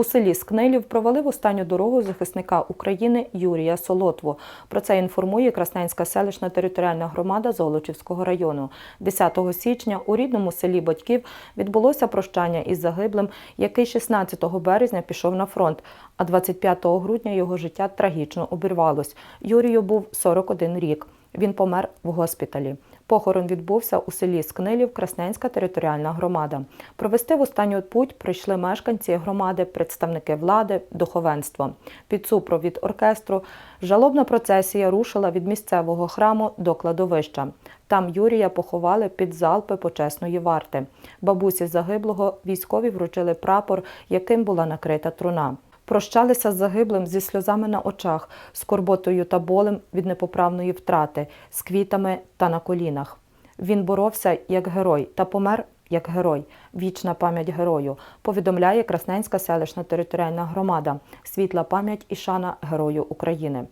У селі Скнилів провалив останню дорогу захисника України Юрія Солотву. Про це інформує Красненська селищна територіальна громада Золочівського району. 10 січня у рідному селі батьків відбулося прощання із загиблим, який 16 березня пішов на фронт, а 25 грудня його життя трагічно обірвалось. Юрію був 41 рік. Він помер в госпіталі. Похорон відбувся у селі Скнилів, Красненська територіальна громада. Провести в останню путь прийшли мешканці громади, представники влади, духовенство. Під супровід оркестру жалобна процесія рушила від місцевого храму до кладовища. Там Юрія поховали під залпи почесної варти. Бабусі загиблого військові вручили прапор, яким була накрита труна. Прощалися з загиблим зі сльозами на очах, скорботою та болем від непоправної втрати, з квітами та на колінах. Він боровся як герой та помер як герой. Вічна пам'ять герою, повідомляє Красненська селищна територіальна громада. Світла пам'ять і шана Герою України.